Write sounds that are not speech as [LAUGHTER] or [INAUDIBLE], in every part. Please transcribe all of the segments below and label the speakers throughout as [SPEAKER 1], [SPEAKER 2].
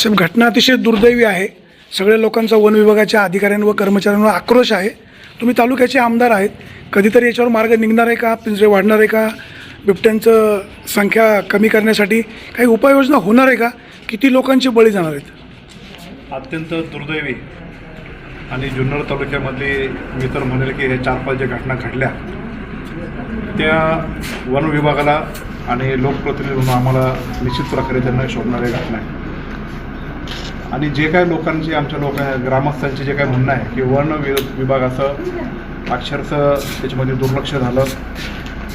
[SPEAKER 1] साहेब घटना अतिशय दुर्दैवी आहे. सगळ्या लोकांचा वन विभागाच्या अधिकाऱ्यांवर व कर्मचाऱ्यांवर आक्रोश आहे. तुम्ही तालुक्याचे आमदार आहेत. कधीतरी याच्यावर मार्ग निघणार आहे का? पिंजरे वाढणार आहे का? बिबट्यांचं संख्या कमी करण्यासाठी काही उपाययोजना होणार आहे का? किती लोकांचे बळी जाणार आहेत?
[SPEAKER 2] अत्यंत दुर्दैवी आणि जुन्नर तालुक्यामधली मी तर म्हणेल की हे चार पाच ज्या घटना घडल्या त्या वन विभागाला आणि लोकप्रतिनिधी म्हणून आम्हाला निश्चित प्रकारे त्यांना शोधणाऱ्या घटना आहे आणि जे काय लोकांची आमच्या लोक ग्रामस्थांचे जे काय म्हणणं आहे की वन वि विभागाचं अक्षरशः त्याच्यामध्ये दुर्लक्ष झालं.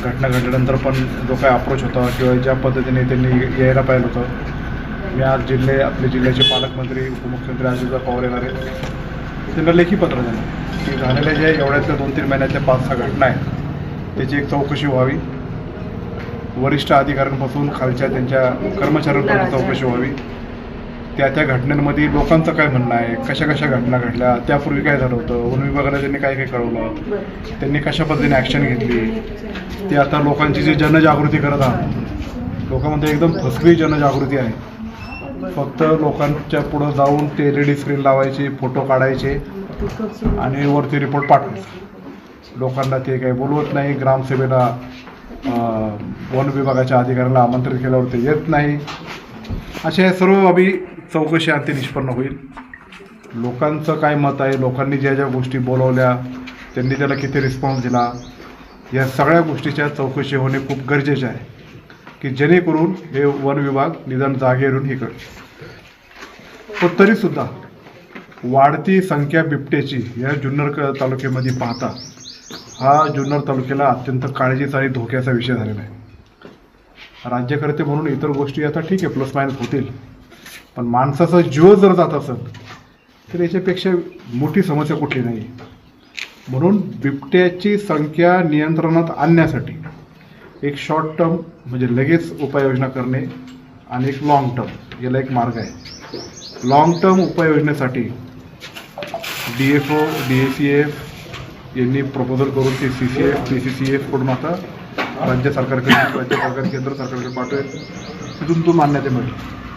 [SPEAKER 2] घटना घडल्यानंतर पण जो काय अप्रोच होता किंवा ज्या पद्धतीने त्यांनी यायला पाहिलं होतं. मी आज जिल्हे आपले जिल्ह्याचे पालकमंत्री उपमुख्यमंत्री अजितदा पवार येणार आहेत. त्यांना लेखी पत्र दिलं की झालेल्या ज्या एवढ्यातल्या दोन तीन महिन्यातल्या पाच सहा घटना आहेत त्याची एक चौकशी व्हावी. वरिष्ठ अधिकाऱ्यांपासून खालच्या त्यांच्या कर्मचाऱ्यांपासून चौकशी व्हावी. त्या त्या घटनांमध्ये लोकांचं काय म्हणणं आहे? कशा कशा घटना घडल्या? त्यापूर्वी काय झालं होतं? वन विभागाला त्यांनी काय काय कळवलं? त्यांनी कशा पद्धतीने ॲक्शन घेतली? ते आता लोकांची जी जनजागृती करत आहात लोकांमध्ये एकदम फसवी जनजागृती आहे. फक्त लोकांच्या पुढं जाऊन ते एल ई डी स्क्रीन लावायचे फोटो काढायचे आणि वरती रिपोर्ट पाठवायचे. लोकांना ते काही बोलवत नाही. ग्रामसभेला वन विभागाच्या अधिकाऱ्याला आमंत्रित केल्यावर ते येत नाही. अशा सर्व बाबी चौकशी अंती निष्पन्न होईल. लोकांचं काय मत आहे? लोकांनी ज्या ज्या गोष्टी बोलवल्या त्यांनी त्याला किती रिस्पॉन्स दिला? या सगळ्या गोष्टीच्या चौकशी होणे खूप गरजेचे आहे. की जेणेकरून हे वन विभाग निदान जागेवरून हे करेल पण तरीसुद्धा वाढती संख्या बिबट्याची या जुन्नर तालुक्यामध्ये पाहता हा जुन्नर तालुक्याला अत्यंत काळजीचा आणि धोक्याचा विषय झालेला आहे. राज्यकर्ते म्हणून इतर गोष्टी आता ठीक आहे प्लस मायनस होतील. पण माणसाचा जीव जर जात असेल तर याच्यापेक्षा मोठी समस्या कुठली नाही. म्हणून बिबट्याची संख्या नियंत्रणात आणण्यासाठी एक शॉर्ट टर्म म्हणजे लगेच उपाययोजना करणे आणि एक लाँग टर्म याला एक मार्ग आहे. Long term उपाययोजनेसाठी D F O D A C F यांनी प्रपोजल करून ते C C F P C C एफकडून आता राज्य सरकारकडे राज्य सरकार केंद्र सरकारकडे पाठवेल तिथून तो मान्यता मिळेल.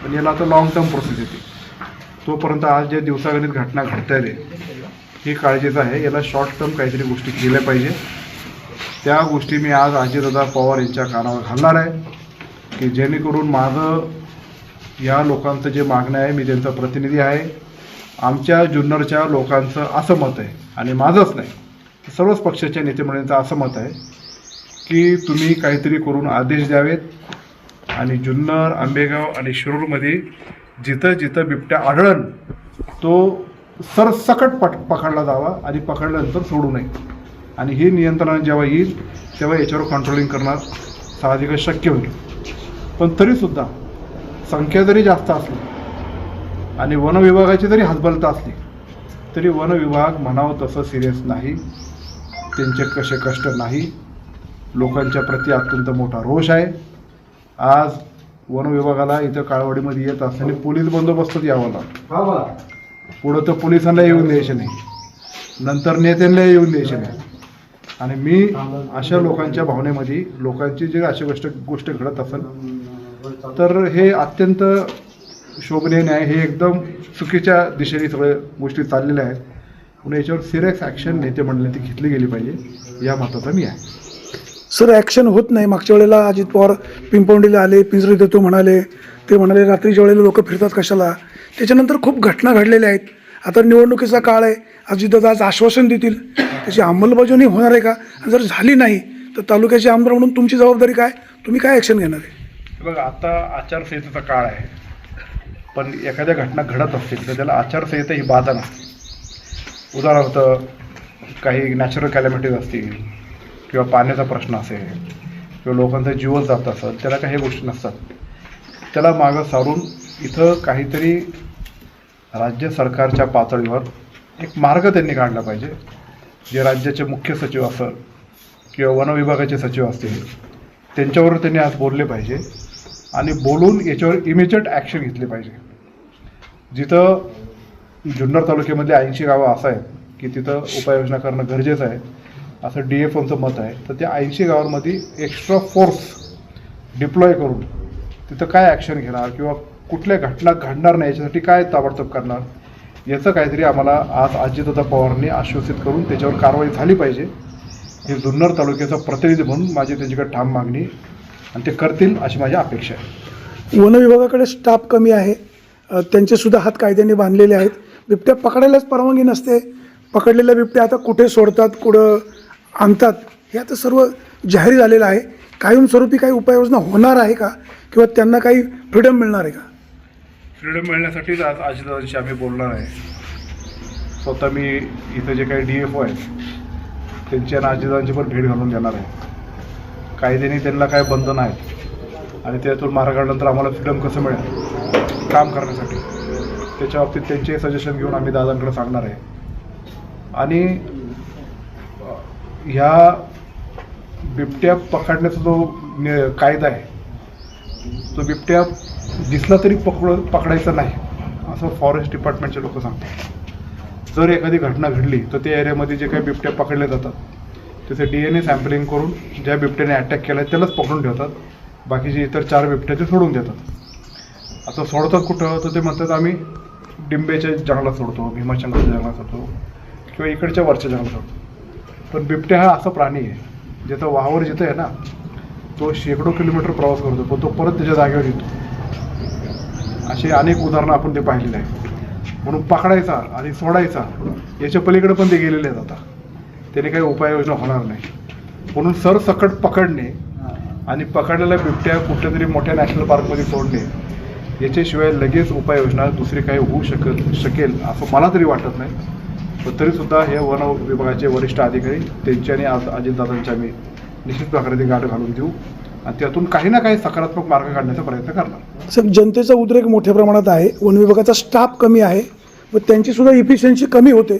[SPEAKER 2] पण याला आता लाँग टर्म प्रोसेस येते. तोपर्यंत आज जे दिवसागणित घटना घडत आहे ही काळजीचं आहे. याला शॉर्ट टर्म काहीतरी गोष्टी केल्या पाहिजे. त्या गोष्टी मी आज अजितदादा पवार यांच्या कानावर घालणार आहे की जेणेकरून माझं या लोकांचं जे मागणं आहे मी त्यांचा प्रतिनिधी आहे. आमच्या जुन्नरच्या लोकांचं असं मत आहे आणि माझंच नाही. सर्वच पक्षाच्या नेतेमंडळींचं असं मत आहे. की तुम्ही काहीतरी करून आदेश द्यावेत. आणि जुन्नर आंबेगाव आणि शिरूरमध्ये जिथं जिथं बिबट्या आढळण तो सरसकट पट पकडला जावा आणि पकडल्यानंतर सोडू नये. आणि ही नियंत्रण जेव्हा येईल तेव्हा याच्यावर कंट्रोलिंग करणार साहजिकच शक्य होईल. पण तरीसुद्धा संख्या जरी जास्त असली आणि वनविभागाची जरी हतबलता असली तरी वनविभाग म्हणावं तसं सिरियस नाही. त्यांचे कसे कष्ट नाही. लोकांच्या प्रती अत्यंत मोठा रोष आहे. आज वन विभागाला इथं काळवाडीमध्ये येत असताना पोलीस बंदोबस्तात यावं लागतं. पुढं तर पोलिसांना येऊन द्यायचे नाही. नंतर नेत्यांना येऊन द्यायचे नाही. आणि मी अशा लोकांच्या भावनेमध्ये लोकांची जी अशी गोष्ट गोष्ट घडत असेल तर हे अत्यंत शोभनीय नाही हे एकदम चुकीच्या दिशेने सगळ्या गोष्टी चाललेल्या आहेत. म्हणून याच्यावर सिरियस ॲक्शन नेते मंडळाने ती घेतली गेली पाहिजे या मताचा मी आहे.
[SPEAKER 1] सर ॲक्शन होत नाही. मागच्या वेळेला अजित पवार पिंपवंडीला आले पिंजरे देतो म्हणाले. ते म्हणाले रात्रीच्या वेळेला लोक फिरतात कशाला? त्याच्यानंतर खूप घटना घडलेल्या आहेत. आता निवडणुकीचा काळ आहे. अजितदादा आज आश्वासन देतील. त्याची अंमलबजावणी होणार आहे का? जर झाली नाही तर तालुक्याचे आमदार म्हणून तुमची जबाबदारी काय? तुम्ही काय ॲक्शन घेणार आहे?
[SPEAKER 2] बघा आता आचारसंहितेचा काळ आहे. पण एखाद्या घटना घडत असतील तर त्याला आचारसंहिता ही बाधा नसते. उदाहरणार्थ काही नॅचरल कॅलॅमिटीज असतील किंवा पाण्याचा प्रश्न असेल किंवा लोकांचा जीवच जात असेल त्याला काही गोष्टी नसतात. त्याला मागं सारून इथं काहीतरी राज्य सरकारच्या पातळीवर एक मार्ग त्यांनी काढला पाहिजे. जे राज्याचे मुख्य सचिव असेल किंवा वनविभागाचे सचिव असतील त्यांच्यावर त्यांनी आज बोलले पाहिजे आणि बोलून याच्यावर इमिजिएट ॲक्शन घेतली पाहिजे. जिथं जुन्नर तालुक्यामधले ऐंशी गावं असं आहेत की तिथं उपाययोजना करणं गरजेचं आहे. असं डी एफ ओचं मत आहे. तर त्या ऐंशी गावांमध्ये एक्स्ट्रा फोर्स डिप्लॉय करून तिथं काय ॲक्शन घेणार किंवा कुठल्या घटना घडणार नाही याच्यासाठी काय ताबडतोब करणार याचं काहीतरी आम्हाला आज अजितदादा पवारांनी आश्वासित करून त्याच्यावर कारवाई झाली पाहिजे. हे जुन्नर तालुक्याचा प्रतिनिधी म्हणून माझी त्यांच्याकडे ठाम मागणी आणि ते करतील अशी माझी अपेक्षा आहे.
[SPEAKER 1] वन विभागाकडे स्टाफ कमी आहे. त्यांचेसुद्धा हात कायद्याने बांधलेले आहेत. बिबट्या पकडायलाच परवानगी नसते. पकडलेल्या बिबट्या आता कुठे सोडतात कुठं आणतात. हे आता सर्व जाहीर झालेलं आहे. कायमस्वरूपी काही उपाययोजना होणार आहे का? किंवा त्यांना काही फ्रीडम मिळणार आहे का?
[SPEAKER 2] फ्रीडम मिळण्यासाठीच आज अजितदादांशी आम्ही बोलणार आहे. स्वतः मी इथं जे काही डी एफ ओ आहेत त्यांची आणि अजितदादांची पण भेट घालून देणार आहे. कायद्याने त्यांना काय बंधन आहेत आणि त्यातून मार्ग काढल्यानंतर आम्हाला फ्रीडम कसं मिळेल काम करण्यासाठी त्याच्या बाबतीत त्यांचे सजेशन घेऊन आम्ही दादांकडे सांगणार आहे. आणि ह्या बिबट्या पकडण्याचा जो कायदा आहे तो बिबट्या दिसला तरी पकड पकडायचा नाही असं फॉरेस्ट डिपार्टमेंटचे लोक सांगतात. जर एखादी घटना घडली तर त्या एरियामध्ये जे काही बिबट्या पकडल्या जातात त्याचे डी एन ए सॅम्पलिंग करून ज्या बिबट्याने अटॅक केला आहे त्यालाच पकडून ठेवतात. बाकीचे इतर चार बिबट्या ते सोडून देतात. आता सोडतात कुठं? तर ते म्हणतात आम्ही डिंबेच्या जंगलात सोडतो भीमाशंकरच्या जंगलात सोडतो किंवा इकडच्या वरच्या जंगलात सोडतो. पण बिबट्या हा असा प्राणी आहे ज्याचा वावर जिथं आहे ना तो शेकडो किलोमीटर प्रवास करतो पण तो परत त्याच्या जागेवर येतो. अशी अनेक उदाहरणं आपण ते पाहिलेली आहेत. म्हणून पकडायचा आणि सोडायचा याच्या पलीकडे पण ते गेलेले आहेत आता. त्याने काही उपाययोजना होणार नाही. म्हणून सरसकट पकडणे आणि पकडलेल्या बिबट्या कुठल्या तरी मोठ्या नॅशनल पार्कमध्ये सोडणे याच्याशिवाय लगेच उपाययोजना दुसरी काही होऊ शकत शकेल असं मला तरी वाटत नाही. पण तरीसुद्धा हे वन विभागाचे वरिष्ठ अधिकारी त्यांच्या आणि आज अजितदादांच्या आम्ही निश्चित प्रकारे ते गाठ घालून देऊ आणि त्यातून काही ना काही सकारात्मक मार्ग काढण्याचा प्रयत्न करणार.
[SPEAKER 1] सर जनतेचा उद्रेक मोठ्या प्रमाणात आहे वन विभागाचा स्टाफ कमी आहे व त्यांची सुद्धा इफिशियन्सी कमी होते.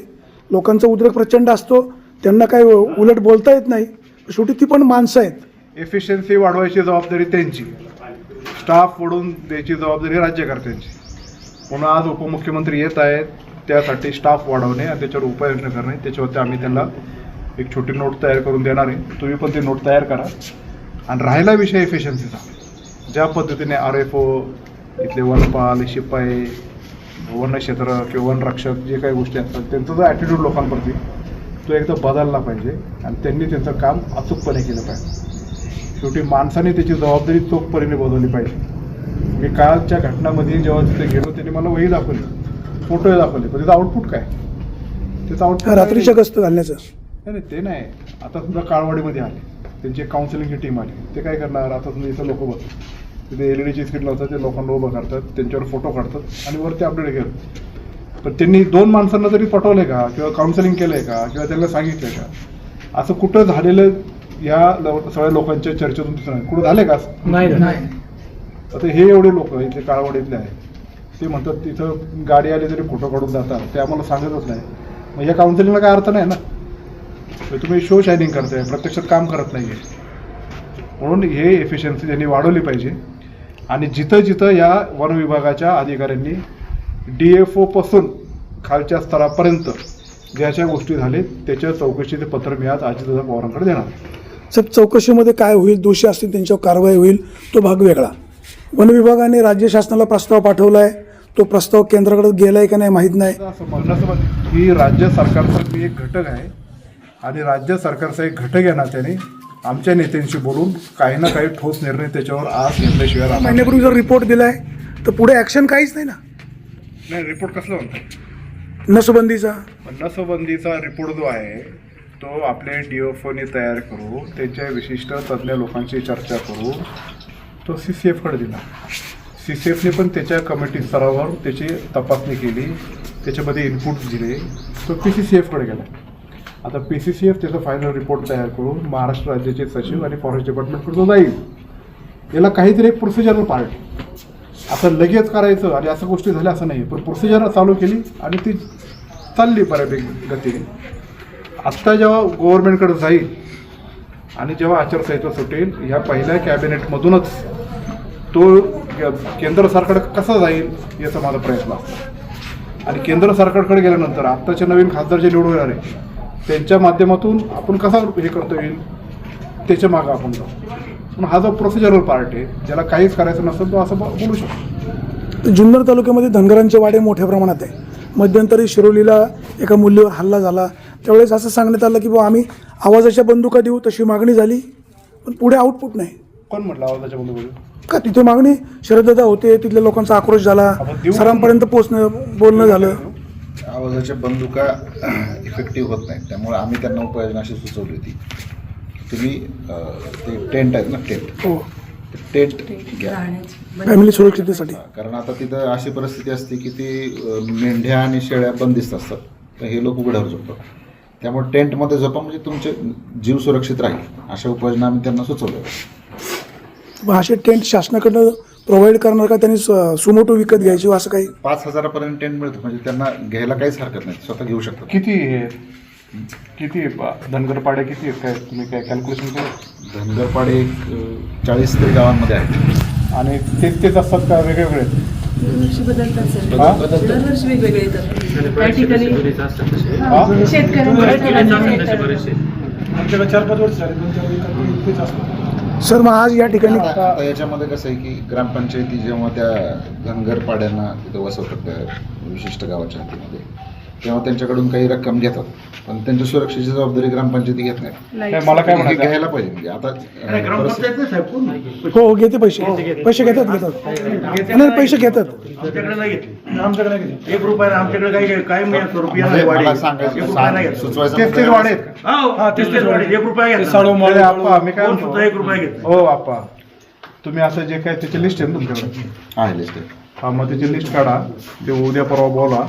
[SPEAKER 1] लोकांचा उद्रेक प्रचंड असतो त्यांना काय उलट बोलता येत नाही. शेवटी ती पण माणसं आहेत.
[SPEAKER 2] एफिशियन्सी वाढवायची जबाबदारी त्यांची. स्टाफ वाढवून द्यायची जबाबदारी राज्यकर्त्यांची. म्हणून आज उपमुख्यमंत्री येत आहेत. त्यासाठी स्टाफ वाढवणे आणि त्याच्यावर उपाययोजना करणे. त्याच्यावरती आम्ही त्यांना एक छोटी नोट तयार करून देणार आहे. तुम्ही पण ती नोट तयार करा. आणि राहिला विषय एफिशियन्सीचा ज्या पद्धतीने आर एफ ओ इथले वनपाल शिपाई वनक्षेत्र किंवा वनरक्षक जे काही गोष्टी असतात त्यांचा जो ॲटिट्यूड लोकांप्रती तो एकदा बदलला पाहिजे. आणि त्यांनी त्यांचं काम अचूकपणे केलं पाहिजे. शेवटी माणसाने त्याची जबाबदारी चोखपणे बदलली पाहिजे. मी कालच्या घटनामध्ये जेव्हा तिथे गेलो त्यांनी मला वही दाखवली. फोटो दाखवले पण त्याचं आउटपुट काय? त्याचं आउटपुट
[SPEAKER 1] रात्रीच्या गस्त घालण्याचं.
[SPEAKER 2] नाही नाही ते नाही. आता सुद्धा काळवाडीमध्ये आले. त्यांची एक काउन्सिलिंगची टीम आली. ते काय करणार? आता समजा इथं लोक बघ तिथे एल ई डीची स्क्रीन लावतात ते लोकांना उभं करतात त्यांच्यावर फोटो काढतात आणि वरती अपडेट घेतात. पण त्यांनी दोन माणसांना तरी पटवलंय का किंवा काउन्सिलिंग केलंय का किंवा त्यांना सांगितलंय का असं कुठं झालेलं या लो- सगळ्या लोकांच्या चर्चेतून दिसून आहे कुठं झालंय का? असं?
[SPEAKER 1] नाही.
[SPEAKER 2] आता हे एवढे लोक इथले काळवाडीतले आहेत. ते म्हणतात तिथं गाडी आली तरी फोटो काढून जातात. ते आम्हाला सांगतच नाही. मग या काउन्सिलिंगला काय अर्थ नाही ना? तर तुम्ही शो शायनिंग करताय प्रत्यक्षात काम करत नाही आहे म्हणून हे एफिशियन्सी त्यांनी वाढवली पाहिजे. आणि जिथं जिथं या वन विभागाच्या अधिकाऱ्यांनी डी एफ ओपासून खालच्या स्तरापर्यंत ज्या ज्या गोष्टी झाले त्याच्या चौकशीचे पत्र मी आज अजितदादा पवारांकडे देणार आहे.
[SPEAKER 1] सर चौकशीमध्ये काय होईल? दोषी असतील त्यांच्यावर कारवाई होईल तो भाग वेगळा. वन विभागाने राज्य शासनाला प्रस्ताव पाठवला आहे तो प्रस्ताव केंद्राकडे गेलाय का नाही माहीत नाही.
[SPEAKER 2] असं ही राज्य सरकारचा मी एक घटक आहे आणि राज्य सरकारचा एक घटक या नात्याने आमच्या नेत्यांशी बोलून काही ना काही ठोस निर्णय त्याच्यावर आज घेतल्याशिवाय राहणार नाही.
[SPEAKER 1] महिन्यापूर्वी जर रिपोर्ट दिलाय तर पुढे ॲक्शन काहीच नाही ना?
[SPEAKER 2] नाही रिपोर्ट कसला म्हणतो
[SPEAKER 1] नसबंदीचा?
[SPEAKER 2] नसबंदीचा रिपोर्ट जो आहे तो आपले डी एफ ओने तयार करू त्याच्या विशिष्ट तज्ज्ञ लोकांशी चर्चा करू तो सी सी एफकडे दिला. सी सी एफने पण त्याच्या कमिटी स्तरावर त्याची तपासणी केली. त्याच्यामध्ये इनपुट दिले. तो पी सी सी एफकडे गेला. आता पी सी सी एफ त्याचा फायनल रिपोर्ट तयार करून महाराष्ट्र राज्याचे सचिव आणि फॉरेस्ट डिपार्टमेंटकडे तो जाईल. याला काहीतरी एक प्रोसिजरल पार्ट असं लगेच करायचं आणि असं गोष्टी झाल्या असं नाही पण प्रोसिजर चालू केली आणि ती चालली बऱ्यापैकी गतीने. आत्ता जेव्हा गव्हर्नमेंटकडे जाईल आणि जेव्हा आचारसंहिता सुटेल ह्या पहिल्या कॅबिनेटमधूनच तो केंद्र सरकारकडे कसा जाईल याचा माझा प्रयत्न. असतो आणि केंद्र सरकारकडे गेल्यानंतर आत्ताचे नवीन खासदार जे निवडून येणार आहे त्यांच्या माध्यमातून आपण कसा हे करता येईल त्याच्या मागं आपण जाऊ. पण हा जो प्रोसिजरल पार्ट आहे ज्याला काहीच करायचं नसेल तो असं बोलू शकतो.
[SPEAKER 1] जुन्नर तालुक्यामध्ये धनगरांचे वाडे मोठ्या प्रमाणात आहे. मध्यंतरी शिरोलीला एका मूल्यवर हल्ला झाला. त्यावेळेस असं सांगण्यात आलं की बाबा आम्ही आवाजाच्या बंदुका देऊ तशी मागणी झाली पण पुढे आउटपुट नाही.
[SPEAKER 2] कोण म्हटलं आवाजाच्या बंधू
[SPEAKER 1] का तिथे मागणी? शरददादा होते तिथल्या लोकांचा आक्रोश झाला सरांपर्यंत पोचणं बोलणं झालं.
[SPEAKER 3] आवाजाच्या बंदुका [CLEARS THROAT] इफेक्टिव्ह होत नाहीत त्यामुळे आम्ही त्यांना उपाययोजना अशी सुचवली होती. तुम्ही ते टेंट आहेत ना टेंट
[SPEAKER 1] हो.
[SPEAKER 3] टेंट घ्या.
[SPEAKER 1] फॅमिली सुरक्षितेसाठी.
[SPEAKER 3] कारण आता तिथं अशी परिस्थिती असते की ती मेंढ्या आणि शेळ्या बंदिस्त असतात. तर हे लोक उघड्यावर झोपतात. त्यामुळे टेंटमध्ये झोपा म्हणजे तुमचे जीव सुरक्षित राहील. अशा उपाययोजना आम्ही त्यांना सुचवल्या.
[SPEAKER 1] मग असे टेंट शासनाकडनं प्रोव्हाइड करणार का? त्यांनी सुमोटो विकत घ्यायची व असं काही?
[SPEAKER 3] पाच हजारापर्यंत टेंट मिळतं. म्हणजे त्यांना घ्यायला काहीच हरकत नाही. स्वतः घेऊ शकतात.
[SPEAKER 2] किती हे? किती ब- धनगर पाड्या किती आहेत? काय तुम्ही काय कॅल्क्युलेशन केलं?
[SPEAKER 3] धनगरपाडे एक चाळीस तरी गावांमध्ये आहेत.
[SPEAKER 2] आणि तेच तेच असतात का? वेगळे वेगळे आहेत?
[SPEAKER 4] दरवर्षी बदलतात सर.
[SPEAKER 2] हा?
[SPEAKER 4] दरवर्षी
[SPEAKER 1] सर मग आज या ठिकाणी
[SPEAKER 3] आता याच्यामध्ये कसं आहे की ग्रामपंचायती जेव्हा त्या धनगर पाड्यांना तिथं वसवतात त्या विशिष्ट गावाच्या हातीमध्ये तेव्हा त्यांच्याकडून काही रक्कम घेतात. पण त्यांच्या सुरक्षेची जबाबदारी ग्रामपंचायती घेत नाही.
[SPEAKER 2] नाही, मला काय
[SPEAKER 3] हे
[SPEAKER 2] म्हणायचं?
[SPEAKER 3] घ्यायला पाहिजे. म्हणजे आता
[SPEAKER 1] हो हो घेते पैसे पैसे घेतात घेतात. नाही पैसे घेतात.
[SPEAKER 5] आमच्याकडे नाही घेतली. आमच्याकडे नाही घेतली. एक रुपया आमच्याकडे काही काय मिळत रुपया नाही वाढे.
[SPEAKER 3] मला
[SPEAKER 5] एक
[SPEAKER 3] सांगायचं
[SPEAKER 5] रुपया नाही
[SPEAKER 3] सांग-
[SPEAKER 5] घेतला.
[SPEAKER 3] सुचवायचं
[SPEAKER 2] तेच तेच
[SPEAKER 3] मुद्दा
[SPEAKER 2] वाढे. आहेत का?
[SPEAKER 5] हो तेच तेच वाढे. एक रुपया घेतला.
[SPEAKER 2] साडू मळे आप्पा मी काय
[SPEAKER 5] कोण
[SPEAKER 2] म्हणतो?
[SPEAKER 5] सुद्धा एक रुपया घेतला
[SPEAKER 2] हो आप्पा. तुम्ही असं जे काय त्याची लिस्ट आहे ना तुमच्याकडे?
[SPEAKER 3] आहे लिस्ट आहे.
[SPEAKER 2] हा मग त्याची लिस्ट काढा. ते उद्या परवा बोला.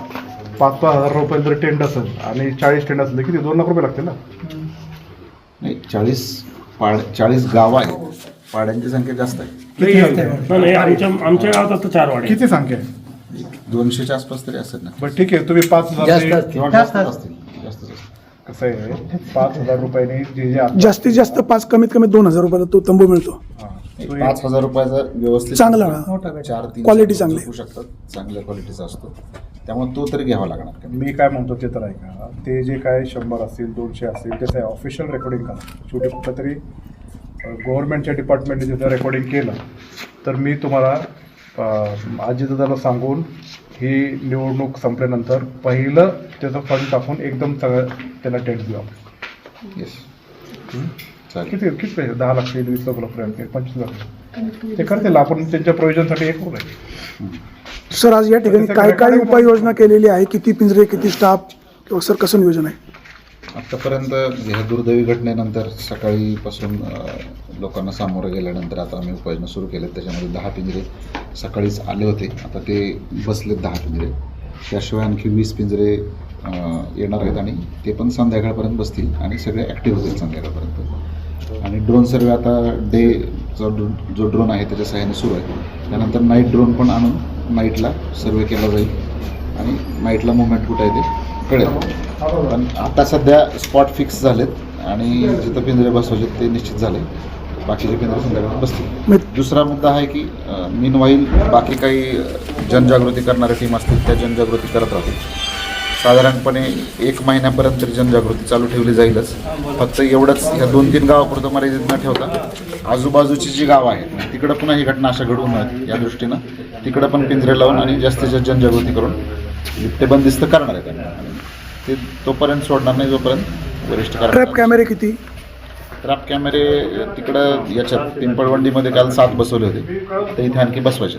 [SPEAKER 2] पाच पाच हजार रुपये जर टेंट असेल आणि चाळीस टेंट असले किती? दोन लाख रुपये लागतील ना?
[SPEAKER 3] नाही चाळीस पाड चाळीस गाव आहेत. पाड्यांची संख्या जास्त आहे.
[SPEAKER 6] नाही आमच्या आमच्या गावात आता चार वाडे
[SPEAKER 2] किती संख्या आहे?
[SPEAKER 3] दोनशेच्या आसपास तरी असेल ना.
[SPEAKER 2] बरं ठीक आहे. तुम्ही पाच हजार ते-
[SPEAKER 3] किंवा जास्त असतील. जास्त जास्त.
[SPEAKER 2] कसं आहे? पाच हजार रुपयाने जे जे आता-
[SPEAKER 1] जास्तीत जास्त पाच कमीत कमी दोन हजार रुपयाला तो तंबू मिळतो.
[SPEAKER 2] हा.
[SPEAKER 3] पाच हजार रुपयाचा व्यवस्थित
[SPEAKER 1] चांगला.
[SPEAKER 3] चार तीन
[SPEAKER 1] Quality चांगली.
[SPEAKER 3] होऊ शकतात. चांगल्या क्वालिटीचा असतो. त्यामुळे तो तरी घ्यावा लागणार
[SPEAKER 2] मी काय म्हणतो ते तर ऐका. ते जे काय शंभर असतील दोनशे असतील त्याचं आहे ऑफिशियल रेकॉर्डिंग करा शेवटी कुठं तरी गव्हर्नमेंटच्या डिपार्टमेंटने जर रेकॉर्डिंग केलं तर मी तुम्हाला अजितदादाला सांगून ही निवडणूक संपल्यानंतर पहिलं त्याचं फंड टाकून एकदम सगळं त्याला टेंट देऊ आपण.
[SPEAKER 3] येस
[SPEAKER 2] किती किती पैसे दहा लाख येईल वीस लाख पर्यंत पंचवीस लाख. ते करतील आपण त्यांच्या प्रोविजनसाठी एक नये
[SPEAKER 1] सर आज या ठिकाणी काय काय उपाययोजना केलेली आहे? किती पिंजरे किती स्टाफ? किंवा सर कसं नियोजन आहे?
[SPEAKER 3] आत्तापर्यंत ह्या दुर्दैवी घटनेनंतर सकाळीपासून लोकांना सामोरं गेल्यानंतर आता आम्ही उपाययोजना सुरू केल्या त्याच्यामध्ये दहा पिंजरे सकाळीच आले होते. आता ते बसलेत दहा पिंजरे. त्याशिवाय आणखी वीस पिंजरे येणार आहेत आणि ते पण संध्याकाळपर्यंत बसतील आणि सगळे ॲक्टिव्ह होतील संध्याकाळपर्यंत. आणि ड्रोन सर्वे आता डे जो ड्रो- जो ड्रोन आहे त्याच्या सहाय्याने सुरू आहे. त्यानंतर नाईट ड्रोन पण आणून नाईटला सर्वे केला जाईल. आणि नाईटला मुवमेंट कुठं आहे ते कळेल. पण आता सध्या स्पॉट फिक्स झालेत आणि जिथं पिंजरे बसवायचे ते निश्चित झाले. बाकीचे पिंजरे संध्याकाळी बसतील. दुसरा मुद्दा आहे की मीन बाकी काही जनजागृती करणाऱ्या टीम असतील त्या जनजागृती करत राहतील. साधारणपणे एक महिन्यापर्यंत तरी जनजागृती चालू ठेवली जाईलच. फक्त एवढंच ह्या दोन तीन गावापुरतं मर्यादित न ठेवता आजूबाजूची जी गावं आहेत तिकडं पुन्हा ही घटना अशा घडवू नयेत या दृष्टीनं. तिकडं पण पिंजरे लावून आणि जास्तीत जास्त जनजागृती करून बिबटे बंदिस्त करणार. आणि ते तोपर्यंत सोडणार नाही जोपर्यंत वरिष्ठ
[SPEAKER 1] ट्रॅप कॅमेरे किती?
[SPEAKER 3] ट्रॅप कॅमेरे तिकडं याच्यात पिंपळवंडीमध्ये काल सात बसवले होते. तर इथे आणखी बसवायचे